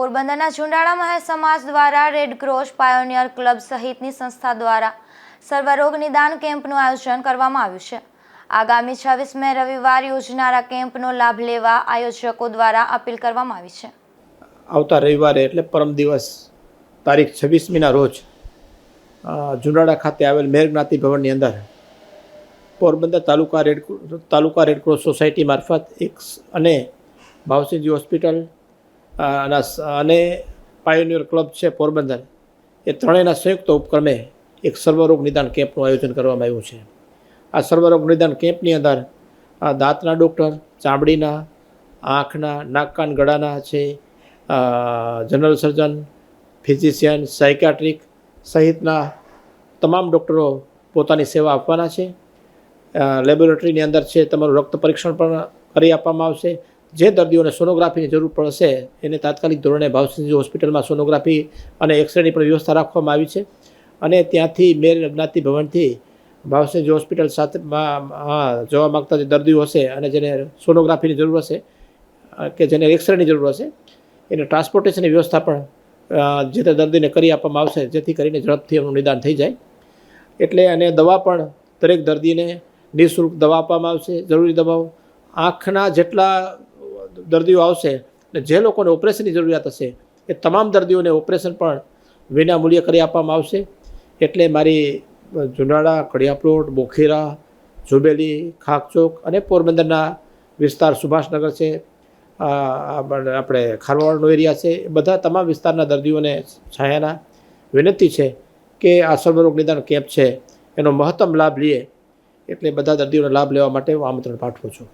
પોરબંદરના ઝુંડાળા મહે સમાજ દ્વારા રેડ ક્રોસ પાયોનિયર ક્લબ સહિતની સંસ્થા દ્વારા સર્વરોગ નિદાન કેમ્પનું આયોજન કરવામાં આવ્યું છે. આગામી છવ્વીસ મે રવિવાર યોજનારા કેમ્પનો લાભ લેવા આયોજકો દ્વારા અપીલ કરવામાં આવી છે. આવતા રવિવારે એટલે પરમ દિવસ તારીખ છવ્વીસમીના રોજ ઝુંડાળા ખાતે આવેલ મેર જ્ઞાતિ ભવનની અંદર Porbandar taluka red taluka Red Cross society મારફત એક અને ભાવસિંહજી હોસ્પિટલ અને પાયોનિયર ક્લબ છે પોરબંદર. એ ત્રણેયના સંયુક્ત ઉપક્રમે એક સર્વરોગ નિદાન કેમ્પનું આયોજન કરવામાં આવ્યું છે. આ સર્વરોગ નિદાન કેમ્પની અંદર દાંતના ડૉક્ટર, ચામડીના, આંખના નાક કાન ગળાના છે જનરલ સર્જન, ફિઝિશિયન, સાયકાટ્રિક સહિતના તમામ ડૉક્ટરો પોતાની સેવા આપવાના છે. લેબોરેટરીની અંદર છે, તમારું રક્ત પરીક્ષણ પણ કરી આપવામાં આવશે. જે દર્દીઓને સોનોગ્રાફીની જરૂર પડશે એને તાત્કાલિક ધોરણે ભાવસિંહજી હોસ્પિટલમાં સોનોગ્રાફી અને એક્સરેની પણ વ્યવસ્થા રાખવામાં આવી છે. અને ત્યાંથી મેર જ્ઞાતિ ભવનથી ભાવસિંહજી હોસ્પિટલ સાથે માં- હા, જવા માગતા જે દર્દીઓ હશે અને જેને સોનોગ્રાફીની જરૂર હશે કે જેને એક્સરેની જરૂર હશે એને ટ્રાન્સપોર્ટેશનની વ્યવસ્થા પણ જે તે દર્દીને કરી આપવામાં આવશે જેથી કરીને ઝડપથી એમનું નિદાન થઈ જાય. એટલે અને દવા પણ દરેક દર્દીને નિઃશુલ્ક દવા આપવામાં આવશે જરૂરી દવાઓ. આંખના જેટલા દર્દીઓ આવશે અને જે લોકોને ઓપરેશનની જરૂરિયાત હશે, એ તમામ દર્દીઓને ઓપરેશન પણ વિના મૂલ્યે કરી આપવામાં આવશે. એટલે મારી જુનાળા, કડિયાપ્લોટ, બોખીરા જુબેલી ખાકચોક અને પોરબંદરના વિસ્તાર સુભાષનગર છે. આપણે ખારવાડનો એરિયા છે. બધા તમામ વિસ્તારના દર્દીઓને છાયાના વિનંતી છે કે આ સર્વરોગ નિદાન કેમ્પ છે. એનો મહત્તમ લાભ લઈએ એટલે બધા દર્દીઓને લાભ લેવા માટે હું આમંત્રણ પાઠવું છું.